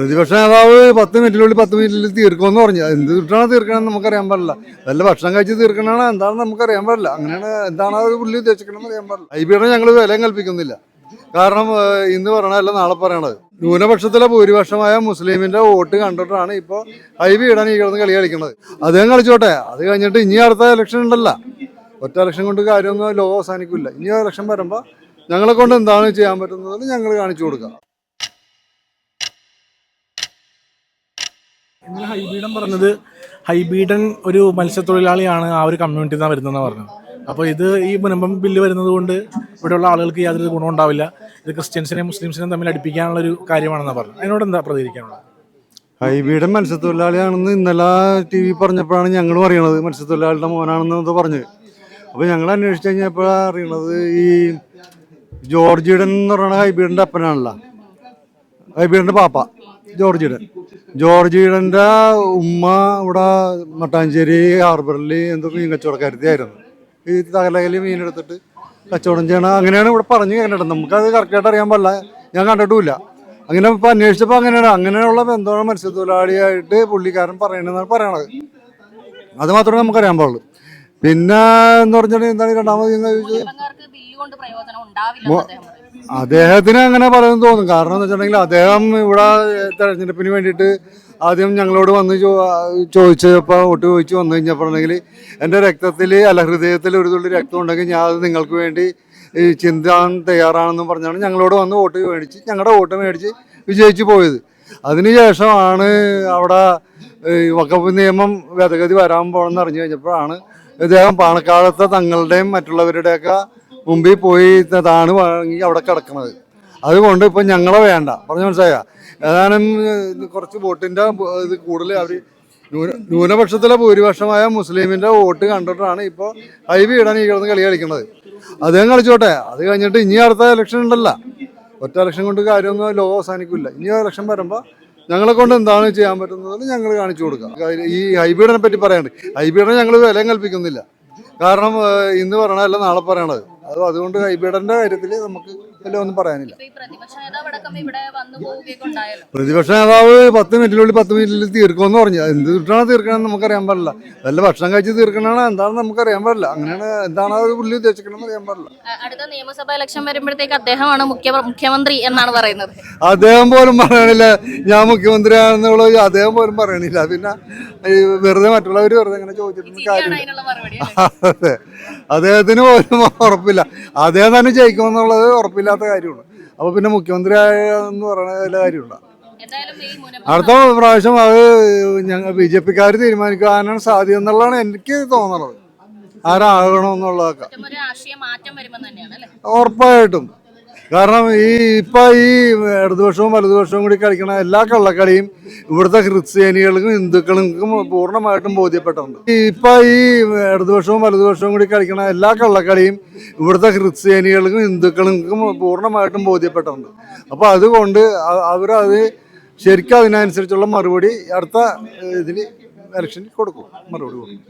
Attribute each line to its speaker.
Speaker 1: പ്രതിപക്ഷ നേതാവ് പത്ത് മിനിറ്റിനുള്ളിൽ പത്ത് മിനിറ്റിൽ തീർക്കുമെന്ന് പറഞ്ഞു. എന്ത് തീർക്കണോ തീർക്കണമെന്ന് നമുക്കറിയാൻ പാടില്ല. നല്ല ഭക്ഷണം കഴിച്ച് തീർക്കണമെന്ന് എന്താണെന്ന് നമുക്കറിയാൻ പാടില്ല. അങ്ങനെയാണ് എന്താണ് അത് പുള്ളി ഉദ്ദേശിക്കണമെന്ന് അറിയാൻ പാടില്ല. ഐ പിയുടെ ഞങ്ങൾ വിലയും കൽപ്പിക്കുന്നില്ല. കാരണം ഇന്ന് പറയണതല്ല നാളെ പറയണത്. ന്യൂനപക്ഷത്തിലെ ഭൂരിപക്ഷമായ മുസ്ലിമിന്റെ വോട്ട് കണ്ടിട്ടാണ് ഇപ്പോൾ ഐ ബി ഇടാൻ ഈ കിടന്ന് കളി കളിക്കുന്നത്. അദ്ദേഹം കളിച്ചോട്ടെ. അത് കഴിഞ്ഞിട്ട് ഇനി അടുത്ത ഇലക്ഷൻ ഉണ്ടല്ല. ഒറ്റ ഇലക്ഷൻ കൊണ്ട് കാര്യമൊന്നും ലോകം അവസാനിക്കില്ല ഇനി ഇലക്ഷൻ വരുമ്പോൾ ഞങ്ങളെ കൊണ്ട് എന്താണ് ചെയ്യാൻ പറ്റുന്നത് ഞങ്ങൾ കാണിച്ചു കൊടുക്കാം.
Speaker 2: ഇന്നലെ ഹൈബീഡൻ പറഞ്ഞത് ഹൈബീഡൻ ഒരു മത്സ്യത്തൊഴിലാളിയാണ് ആ ഒരു കമ്മ്യൂണിറ്റി നിന്നാണ് വരുന്നതെന്ന് പറഞ്ഞത്. അപ്പോൾ ഇത് ഈ മുനമ്പം ബില്ല് വരുന്നത് കൊണ്ട് ഇവിടെയുള്ള ആളുകൾക്ക് യാതൊരു ഗുണം ഉണ്ടാവില്ല. ഇത് ക്രിസ്ത്യൻസിനെയും മുസ്ലിംസിനെയും തമ്മിൽ അടുപ്പിക്കാനുള്ള ഒരു കാര്യമാണെന്നാണ് പറഞ്ഞത്. അതിനോട് എന്താ പ്രതികരിക്കാനുള്ളത്?
Speaker 1: ഹൈബീഡൻ മത്സ്യത്തൊഴിലാളിയാണെന്ന് ഇന്നലെ ടി വി പറഞ്ഞപ്പോഴാണ് ഞങ്ങളും അറിയണത്. മത്സ്യത്തൊഴിലാളിയുടെ മോനാണെന്ന് ഇത് പറഞ്ഞത് അപ്പോൾ ഞങ്ങൾ അന്വേഷിച്ച് കഴിഞ്ഞപ്പോഴാണ് അറിയണത് ഈ ജോർജിയുടെ എന്ന് പറയുന്ന ഹൈബീഡിന്റെ അപ്പനാണല്ലോ. ഹൈബീഡിന്റെ പാപ്പ. ജോർജിയുടെ. ജോർജിയുടെ ഉമ്മ ഇവിടെ മട്ടാഞ്ചേരി ഹാർബറിൽ എന്തോ മീൻ കച്ചവടക്കാരത്തിയായിരുന്നു ഈ തകലകൽ മീനെടുത്തിട്ട് കച്ചവടം ചെയ്യണം അങ്ങനെയാണ് ഇവിടെ പറഞ്ഞു കേട്ടിട്ട് നമുക്കത് കറക്റ്റായിട്ട് അറിയാൻ പാടില്ല. ഞാൻ കണ്ടിട്ടുമില്ല. അങ്ങനെ ഇപ്പം അന്വേഷിച്ചപ്പോൾ അങ്ങനെയാണ്. അങ്ങനെയുള്ള ബന്ധമാണ് മത്സ്യത്തൊഴിലാളിയായിട്ട് പുള്ളിക്കാരൻ പറയണെന്നാണ് പറയണത്. അത് മാത്രമേ നമുക്കറിയാൻ പാടുള്ളൂ. പിന്നെ എന്ന് പറഞ്ഞിട്ടുണ്ടെങ്കിൽ എന്താണ് രണ്ടാമത് ചോദിച്ചത്? അദ്ദേഹത്തിന് അങ്ങനെ പറയുന്നു തോന്നും. കാരണം എന്ന് വെച്ചിട്ടുണ്ടെങ്കിൽ അദ്ദേഹം ഇവിടെ തെരഞ്ഞെടുപ്പിന് വേണ്ടിയിട്ട് ആദ്യം ഞങ്ങളോട് വന്ന് ചോദിച്ചപ്പോൾ വോട്ട് ചോദിച്ച് വന്നു കഴിഞ്ഞപ്പോഴാണെങ്കിൽ എന്റെ രക്തത്തിൽ അല്ല ഹൃദയത്തിൽ ഒരു തുള്ളി രക്തം ഉണ്ടെങ്കിൽ ഞാൻ അത് നിങ്ങൾക്ക് വേണ്ടി ചിന്താൻ തയ്യാറാണെന്നും പറഞ്ഞാണ് ഞങ്ങളോട് വന്ന് വോട്ട് മേടിച്ച് ഞങ്ങളുടെ വോട്ട് മേടിച്ച് വിജയിച്ചു പോയത്. അതിനുശേഷമാണ് അവിടെ വക്കപ്പ് നിയമം ഭേദഗതി വരാൻ പോകണമെന്ന് അറിഞ്ഞു കഴിഞ്ഞപ്പോഴാണ് ഇദ്ദേഹം പാണക്കാലത്തെ തങ്ങളുടെയും മറ്റുള്ളവരുടെയൊക്കെ മുമ്പിൽ പോയി താണ് വാങ്ങി അവിടെ കിടക്കുന്നത് അതുകൊണ്ട് ഇപ്പം ഞങ്ങളെ വേണ്ട. പറഞ്ഞു മനസ്സിലായോ? ഏതാനും കുറച്ച് വോട്ടിന്റെ ഇത് കൂടുതൽ അവർ ന്യൂന ന്യൂനപക്ഷത്തിലെ ഭൂരിപക്ഷമായ മുസ്ലിമിന്റെ വോട്ട് കണ്ടിട്ടാണ് ഇപ്പോൾ ഐ വി ഇടാൻ ഈ കിടന്ന് കളി കളിക്കുന്നത് അദ്ദേഹം കളിച്ചോട്ടെ. അത് കഴിഞ്ഞിട്ട് ഇനി അടുത്ത ഇലക്ഷൻ ഉണ്ടല്ല. ഒറ്റ ഇലക്ഷൻ കൊണ്ട് കാര്യമൊന്നും ലോകം അവസാനിക്കില്ല. ഇനി ഇലക്ഷൻ വരുമ്പോൾ ഞങ്ങളെ കൊണ്ട് എന്താണ് ചെയ്യാൻ പറ്റുന്നത് ഞങ്ങൾ കാണിച്ചു കൊടുക്കാം. ഈ ഹൈബീഡിനെ പറ്റി പറയാണ്ട് ഹൈബീഡിനെ ഞങ്ങൾ വിലയും കൽപ്പിക്കുന്നില്ല. കാരണം ഇന്ന് പറയണതല്ല നാളെ പറയണത്. അത് അതുകൊണ്ട് ഹൈബീഡിന്റെ കാര്യത്തിൽ നമുക്ക് വലിയ ഒന്നും പറയാനില്ല.
Speaker 3: പ്രതിപക്ഷ നേതാവ്
Speaker 1: പത്ത് മിനിറ്റിനുള്ളിൽ പത്ത് മിനിറ്റിൽ തീർക്കുമെന്ന് പറഞ്ഞു. എന്ത് തീർക്കണോ തീർക്കണമെന്ന് നമുക്കറിയാൻ പാടില്ല. നല്ല ഭക്ഷണം കഴിച്ച് തീർക്കണമെന്ന് എന്താണെന്ന് നമുക്കറിയാൻ പാടില്ല. അങ്ങനെയാണ് എന്താണ് അത് പുള്ളി ഉദ്ദേശിക്കണമെന്ന് അറിയാൻ പാടില്ല.
Speaker 3: അടുത്ത നിയമസഭാ ഇലക്ഷൻ വരുമ്പോഴത്തേക്ക് അദ്ദേഹമാണ് മുഖ്യ മുഖ്യമന്ത്രി എന്നാണ് പറയുന്നത്.
Speaker 1: അദ്ദേഹം പോലും പറയണില്ല ഞാൻ മുഖ്യമന്ത്രിയാണെന്നുള്ളത് അദ്ദേഹം പോലും പറയണില്ല. പിന്നെ വെറുതെ മറ്റുള്ളവർ വെറുതെ ഇങ്ങനെ ചോദിച്ചിട്ടൊന്നും
Speaker 3: കാര്യം
Speaker 1: കാര്യമില്ല. അദ്ദേഹത്തിന് പോലും ഉറപ്പില്ല. അദ്ദേഹം തന്നെ ജയിക്കുമെന്നുള്ളത് ഉറപ്പില്ലാത്ത കാര്യമാണ്. അപ്പോൾ പിന്നെ മുഖ്യമന്ത്രി എന്ന് പറയുന്ന വല്ല
Speaker 3: മുനമ്പം
Speaker 1: അടുത്ത പ്രാവശ്യം അത് ഞങ്ങൾ ബി ജെ പിക്കാർ തീരുമാനിക്കാനാണ് സാധ്യത എന്നുള്ളതാണ് എനിക്ക് തോന്നുന്നത് ആരാകണമെന്നുള്ളതൊക്കെ. ഉറപ്പായിട്ടും. കാരണം ഈ ഇപ്പൊ ഈ ഇടതുപക്ഷവും വലതുപക്ഷവും കൂടി കളിക്കണ എല്ലാ കള്ളക്കളിയും ഇവിടുത്തെ ക്രിസ്ത്യാനികൾക്കും ഹിന്ദുക്കൾക്കും പൂർണമായിട്ടും ബോധ്യപ്പെട്ടിട്ടുണ്ട്. ഇപ്പൊ ഈ ഇടതുപക്ഷവും വലതുപക്ഷവും കൂടി കളിക്കണ എല്ലാ കള്ളക്കളിയും ഇവിടുത്തെ ക്രിസ്ത്യാനികൾക്കും ഹിന്ദുക്കൾക്കും പൂർണമായിട്ടും ബോധ്യപ്പെട്ടിട്ടുണ്ട്. അപ്പൊ അതുകൊണ്ട് അവരത് ശരിക്കും അതിനനുസരിച്ചുള്ള മറുപടി അടുത്ത ഇതിൽ ഇലക്ഷനിൽ കൊടുക്കും. മറുപടി കൊടുക്കും.